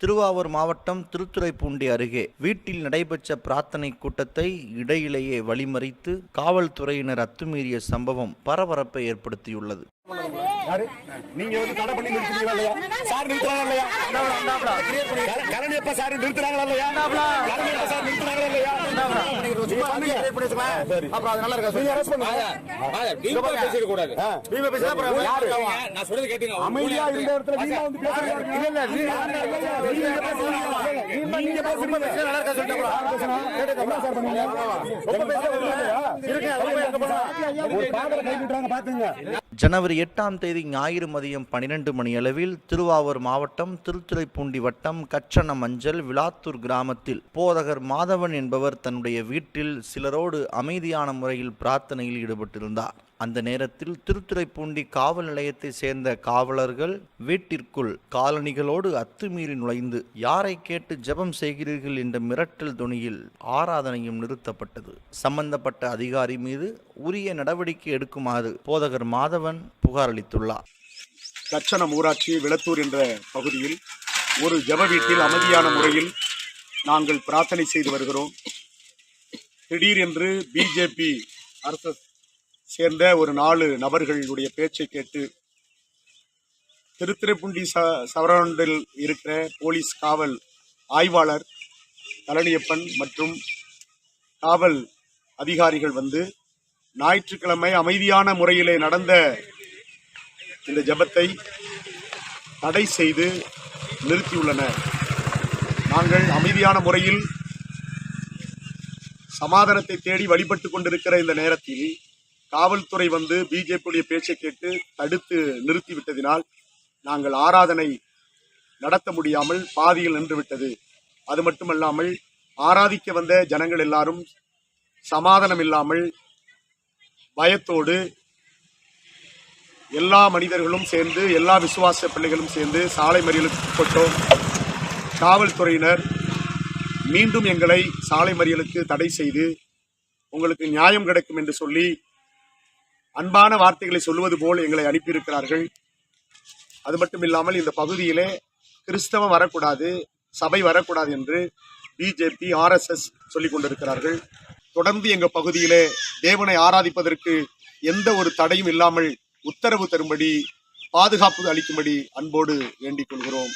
திருவாவூர் மாவட்டம் திருத்துறைப்பூண்டி அருகே வீட்டில் நடைபெற்ற பிரார்த்தனை கூட்டத்தை இடையிலேயே வழிமறித்து காவல்துறையினர் அத்துமீறிய சம்பவம் பரபரப்பை ஏற்படுத்தியுள்ளது. நீங்க வந்து தடை பண்ணி நிறுத்துறீங்களா இல்லையா சார் நிறுத்துறாங்க இல்லையா கரணி எப்ப சார் நிறுத்துறாங்களா இல்லையா கரணி எப்ப சார் நிறுத்துறாங்களா இல்லையா. அப்புறம் அது நல்லா இருக்கா நீங்க arrest பண்ணுங்க. ஆ. யாரு? அமைதியா இருந்த இடத்துல நீங்க வந்து பேசுறீங்க. இல்ல, இல்ல, நீ- நீங்க பேசுறீங்க. நீங்க பேசுறீங்க. நல்லா இருக்கா சொல்லிட்டு அப்புறம். யார் பேசுனா? என்ன சார் பண்ணீங்க? ரொம்ப பேசுறது இல்லையா? ஒரு காதலை கை விட்டுறாங்க பாத்துங்க ஜனவரி எட்டாம் தேதி ஞாயிறு மதியம் பனிரெண்டு மணி அளவில் திருவாவூர் மாவட்டம் திருத்துறைப்பூண்டி வட்டம் கச்சன மஞ்சள் விளாத்தூர் கிராமத்தில் போதகர் மாதவன் என்பவர் தன்னுடைய வீட்டில் சிலரோடு அமைதியான முறையில் பிரார்த்தனையில் ஈடுபட்டிருந்தார். அந்த நேரத்தில் திருத்துறைப்பூண்டி காவல் நிலையத்தை சேர்ந்த காவலர்கள் வீட்டிற்குள் காலணிகளோடு அத்துமீறி நுழைந்து யாரை கேட்டு ஜெபம் செய்கிறீர்கள்? என்ற மிரட்டல் துணியில் ஆராதனையும் நிறுத்தப்பட்டது. சம்பந்தப்பட்ட அதிகாரி மீது உரிய நடவடிக்கை எடுக்குமாறு போதகர் மாதவன் புகாரளித்துள்ளார் தட்சணம் ஊராட்சி விளத்தூர் என்ற பகுதியில் ஒரு ஜப வீட்டில் அமைதியான முறையில் நாங்கள் பிரார்த்தனை செய்து வருகிறோம். திடீரென்று பிஜேபி அரசு சேர்ந்த ஒரு நாலு நபர்களுடைய பேச்சை கேட்டு திருத்துறைப்பூண்டி ச சவரண்டில் இருக்கிற போலீஸ் காவல் ஆய்வாளர் பழனியப்பன் மற்றும் காவல் அதிகாரிகள் வந்து ஞாயிற்றுக்கிழமை அமைதியான முறையிலே நடந்த இந்த ஜெபத்தை தடை செய்து நிறுத்தியுள்ளனர். நாங்கள் அமைதியான முறையில் சமாதானத்தை தேடி வழிபட்டு கொண்டிருக்கிற இந்த நேரத்தில் காவல்துறை வந்து பிஜேபியுடைய பேச்சை கேட்டு தடுத்து நிறுத்திவிட்டதினால் நாங்கள் ஆராதனை நடத்த முடியாமல் பாதியில் நின்றுவிட்டது அது மட்டுமல்லாமல் ஆராதிக்க வந்த ஜனங்கள் எல்லாரும் சமாதானம் இல்லாமல் பயத்தோடு எல்லா மனிதர்களும் சேர்ந்து எல்லா விசுவாச பிள்ளைகளும் சேர்ந்து சாலை மறியலுக்கு உட்பட்டோம். காவல்துறையினர் மீண்டும் எங்களை சாலை மறியலுக்கு தடை செய்து உங்களுக்கு நியாயம் கிடைக்கும் என்று சொல்லி அன்பான வார்த்தைகளை சொல்லுவது போல் எங்களை அனுப்பியிருக்கிறார்கள். அது மட்டும் இல்லாமல் இந்த பகுதியிலே கிறிஸ்தவம் வரக்கூடாது சபை வரக்கூடாது என்று பிஜேபி ஆர்எஸ்எஸ் சொல்லிக் கொண்டிருக்கிறார்கள். தொடர்ந்து எங்கள் பகுதியிலே தேவனை ஆராதிப்பதற்கு எந்த ஒரு தடையும் இல்லாமல் உத்தரவு தரும்படி பாதுகாப்பு அளிக்கும்படி அன்போடு வேண்டிக் கொள்கிறோம்.